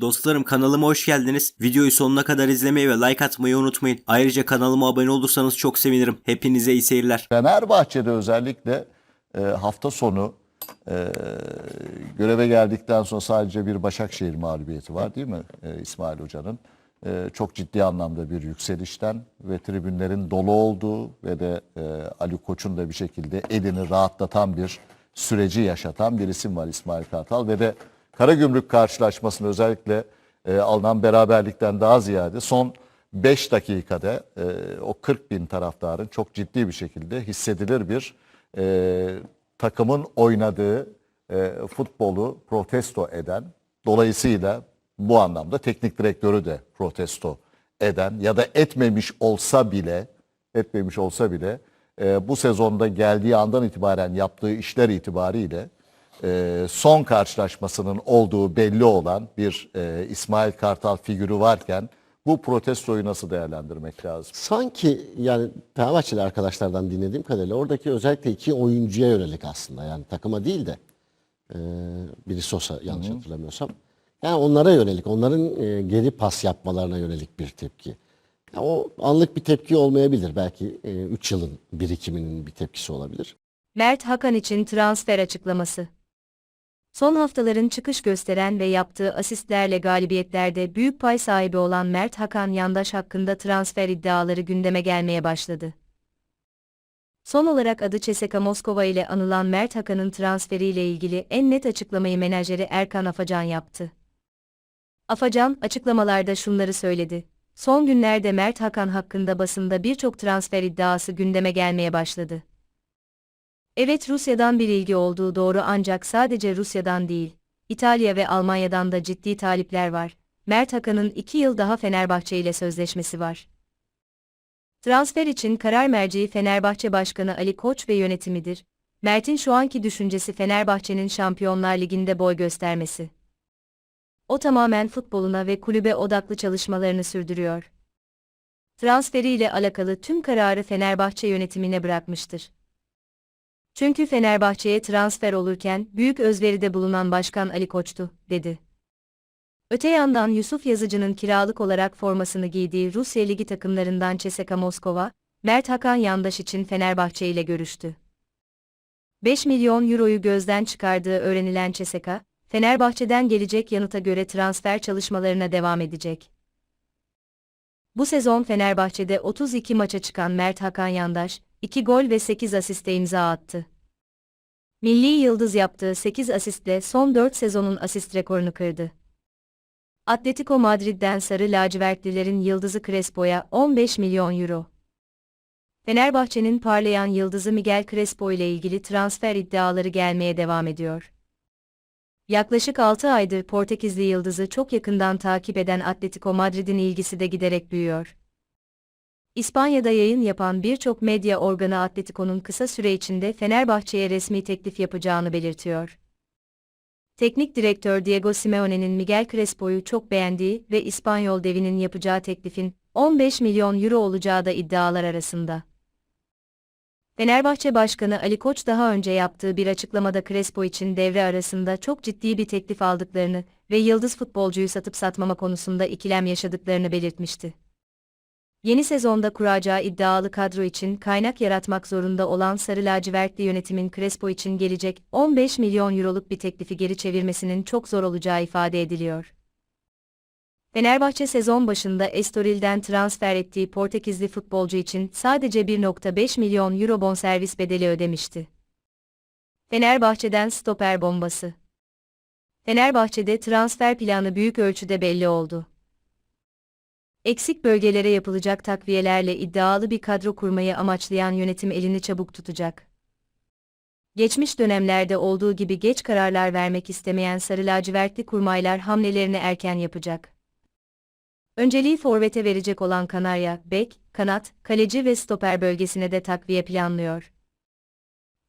Dostlarım kanalıma hoş geldiniz. Videoyu sonuna kadar izlemeyi ve like atmayı unutmayın. Ayrıca kanalıma abone olursanız çok sevinirim. Hepinize iyi seyirler. Fenerbahçe'de özellikle e, hafta sonu e, göreve geldikten sonra sadece bir Başakşehir mağlubiyeti var değil mi e, İsmail Hoca'nın? E, çok ciddi anlamda bir yükselişten ve tribünlerin dolu olduğu ve de e, Ali Koç'un da bir şekilde elini rahatlatan bir süreci yaşatan bir isim var İsmail Kartal ve de Karagümrük karşılaşmasını özellikle e, alınan beraberlikten daha ziyade son 5 dakikada e, o 40 bin taraftarın çok ciddi bir şekilde hissedilir bir e, takımın oynadığı e, futbolu protesto eden dolayısıyla bu anlamda teknik direktörü de protesto eden ya da etmemiş olsa bile etmemiş olsa bile e, bu sezonda geldiği andan itibaren yaptığı işler itibariyle e, son karşılaşmasının olduğu belli olan bir e, İsmail Kartal figürü varken bu protestoyu nasıl değerlendirmek lazım? Sanki yani Fenerbahçeli arkadaşlardan dinlediğim kadarıyla oradaki özellikle iki oyuncuya yönelik aslında yani takıma değil de e, biri Sosa yanlış hatırlamıyorsam. Yani onlara yönelik, onların e, geri pas yapmalarına yönelik bir tepki. Ya o anlık bir tepki olmayabilir. Belki 3 yılın birikiminin bir tepkisi olabilir. Mert Hakan için transfer açıklaması. Son haftaların çıkış gösteren ve yaptığı asistlerle galibiyetlerde büyük pay sahibi olan Mert Hakan Yandaş hakkında transfer iddiaları gündeme gelmeye başladı. Son olarak adı CSKA Moskova ile anılan Mert Hakan'ın transferiyle ilgili en net açıklamayı menajeri Erkan Afacan yaptı. Afacan açıklamalarda şunları söyledi. Son günlerde Mert Hakan hakkında basında birçok transfer iddiası gündeme gelmeye başladı. Evet Rusya'dan bir ilgi olduğu doğru ancak sadece Rusya'dan değil, İtalya ve Almanya'dan da ciddi talipler var. Mert Hakan'ın 2 yıl daha Fenerbahçe ile sözleşmesi var. Transfer için karar merci Fenerbahçe Başkanı Ali Koç ve yönetimidir. Mert'in şu anki düşüncesi Fenerbahçe'nin Şampiyonlar Ligi'nde boy göstermesi. O tamamen futboluna ve kulübe odaklı çalışmalarını sürdürüyor. Transferiyle alakalı tüm kararı Fenerbahçe yönetimine bırakmıştır. Çünkü Fenerbahçe'ye transfer olurken büyük özveride bulunan Başkan Ali Koç'tu, dedi. Öte yandan Yusuf Yazıcı'nın kiralık olarak formasını giydiği Rusya Ligi takımlarından CSKA Moskova, Mert Hakan Yandaş için Fenerbahçe ile görüştü. 5 milyon euroyu gözden çıkardığı öğrenilen CSKA, Fenerbahçe'den gelecek yanıta göre transfer çalışmalarına devam edecek. Bu sezon Fenerbahçe'de 32 maça çıkan Mert Hakan Yandaş, 2 gol ve 8 asiste imza attı. Milli Yıldız yaptığı 8 asistle son 4 sezonun asist rekorunu kırdı. Atletico Madrid'den sarı lacivertlilerin yıldızı Crespo'ya 15 milyon euro. Fenerbahçe'nin parlayan yıldızı Miguel Crespo ile ilgili transfer iddiaları gelmeye devam ediyor. Yaklaşık 6 aydır Portekizli yıldızı çok yakından takip eden Atletico Madrid'in ilgisi de giderek büyüyor. İspanya'da yayın yapan birçok medya organı Atletico'nun kısa süre içinde Fenerbahçe'ye resmi teklif yapacağını belirtiyor. Teknik direktör Diego Simeone'nin Miguel Crespo'yu çok beğendiği ve İspanyol devinin yapacağı teklifin 15 milyon euro olacağı da iddialar arasında. Fenerbahçe Başkanı Ali Koç daha önce yaptığı bir açıklamada Crespo için devre arasında çok ciddi bir teklif aldıklarını ve yıldız futbolcuyu satıp satmama konusunda ikilem yaşadıklarını belirtmişti. Yeni sezonda kuracağı iddialı kadro için kaynak yaratmak zorunda olan Sarı Lacivertli yönetimin Crespo için gelecek 15 milyon euroluk bir teklifi geri çevirmesinin çok zor olacağı ifade ediliyor. Fenerbahçe sezon başında Estoril'den transfer ettiği Portekizli futbolcu için sadece 1.5 milyon euro bonservis bedeli ödemişti. Fenerbahçe'den stoper bombası. Fenerbahçe'de transfer planı büyük ölçüde belli oldu. Eksik bölgelere yapılacak takviyelerle iddialı bir kadro kurmayı amaçlayan yönetim elini çabuk tutacak. Geçmiş dönemlerde olduğu gibi geç kararlar vermek istemeyen sarı lacivertli kurmaylar hamlelerini erken yapacak. Önceliği forvete verecek olan Kanarya, bek, kanat, kaleci ve stoper bölgesine de takviye planlıyor.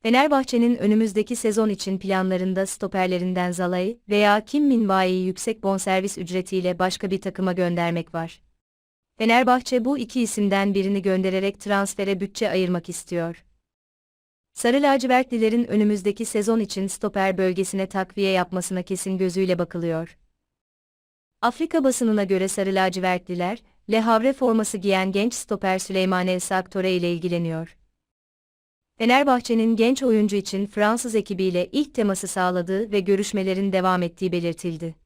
Fenerbahçe'nin önümüzdeki sezon için planlarında stoperlerinden Zalai veya Kim Min-Bae'yi yüksek bonservis ücretiyle başka bir takıma göndermek var. Fenerbahçe bu iki isimden birini göndererek transfere bütçe ayırmak istiyor. Sarı lacivertlilerin önümüzdeki sezon için stoper bölgesine takviye yapmasına kesin gözüyle bakılıyor. Afrika basınına göre Sarı Lacivertliler, Le Havre forması giyen genç stoper Süleyman El Saktore ile ilgileniyor. Fenerbahçe'nin genç oyuncu için Fransız ekibiyle ilk teması sağladığı ve görüşmelerin devam ettiği belirtildi.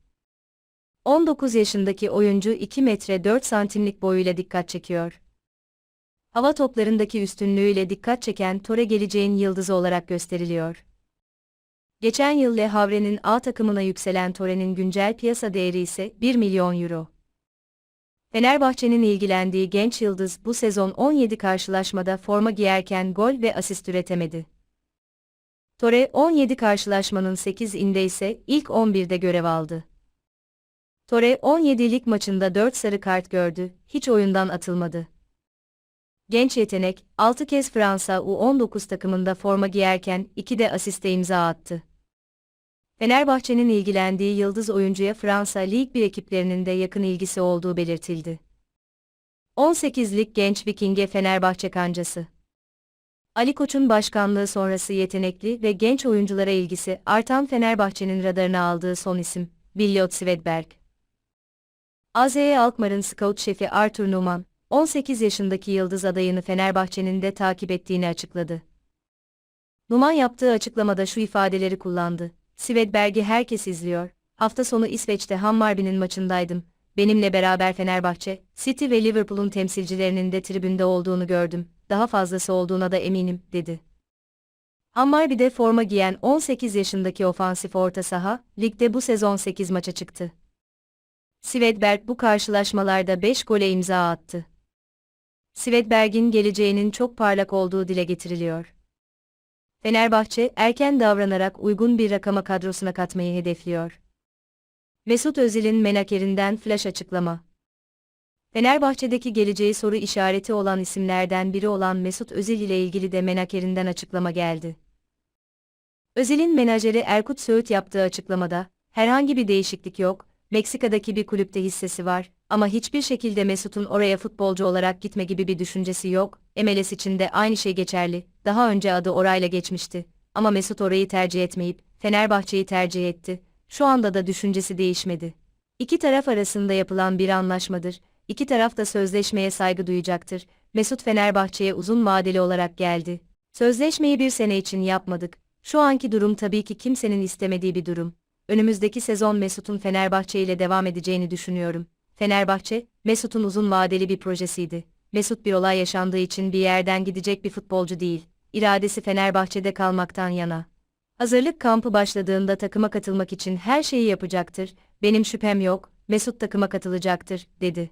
19 yaşındaki oyuncu 2 metre 4 santimlik boyuyla dikkat çekiyor. Hava toplarındaki üstünlüğüyle dikkat çeken Tore geleceğin yıldızı olarak gösteriliyor. Geçen yıl Le Havre'nin A takımına yükselen Tore'nin güncel piyasa değeri ise 1 milyon euro. Fenerbahçe'nin ilgilendiği genç yıldız bu sezon 17 karşılaşmada forma giyerken gol ve asist üretemedi. Tore 17 karşılaşmanın 8'inde ise ilk 11'de görev aldı. Tore 17'lik maçında 4 sarı kart gördü, hiç oyundan atılmadı. Genç yetenek, 6 kez Fransa U19 takımında forma giyerken 2 de asiste imza attı. Fenerbahçe'nin ilgilendiği yıldız oyuncuya Fransa Lig 1 ekiplerinin de yakın ilgisi olduğu belirtildi. 18'lik genç Viking'e Fenerbahçe kancası. Ali Koç'un başkanlığı sonrası yetenekli ve genç oyunculara ilgisi artan Fenerbahçe'nin radarına aldığı son isim, Billiot Svedberg. AZ Alkmaar'ın scout şefi Arthur Numan, 18 yaşındaki yıldız adayını Fenerbahçe'nin de takip ettiğini açıkladı. Numan yaptığı açıklamada şu ifadeleri kullandı. Svedberg'i herkes izliyor. Hafta sonu İsveç'te Hammarby'nin maçındaydım. Benimle beraber Fenerbahçe, City ve Liverpool'un temsilcilerinin de tribünde olduğunu gördüm. Daha fazlası olduğuna da eminim, dedi. Hammarby'de forma giyen 18 yaşındaki ofansif orta saha, ligde bu sezon 8 maça çıktı. Svedberg bu karşılaşmalarda 5 gole imza attı. Svedberg'in geleceğinin çok parlak olduğu dile getiriliyor. Fenerbahçe, erken davranarak uygun bir rakama kadrosuna katmayı hedefliyor. Mesut Özil'in menakerinden flash açıklama. Fenerbahçe'deki geleceği soru işareti olan isimlerden biri olan Mesut Özil ile ilgili de menakerinden açıklama geldi. Özil'in menajeri Erkut Söğüt yaptığı açıklamada, herhangi bir değişiklik yok, Meksika'daki bir kulüpte hissesi var ama hiçbir şekilde Mesut'un oraya futbolcu olarak gitme gibi bir düşüncesi yok. MLS için de aynı şey geçerli. Daha önce adı orayla geçmişti ama Mesut orayı tercih etmeyip Fenerbahçe'yi tercih etti. Şu anda da düşüncesi değişmedi. İki taraf arasında yapılan bir anlaşmadır. İki taraf da sözleşmeye saygı duyacaktır. Mesut Fenerbahçe'ye uzun vadeli olarak geldi. Sözleşmeyi bir sene için yapmadık. Şu anki durum tabii ki kimsenin istemediği bir durum önümüzdeki sezon Mesut'un Fenerbahçe ile devam edeceğini düşünüyorum. Fenerbahçe, Mesut'un uzun vadeli bir projesiydi. Mesut bir olay yaşandığı için bir yerden gidecek bir futbolcu değil. İradesi Fenerbahçe'de kalmaktan yana. Hazırlık kampı başladığında takıma katılmak için her şeyi yapacaktır. Benim şüphem yok, Mesut takıma katılacaktır, dedi.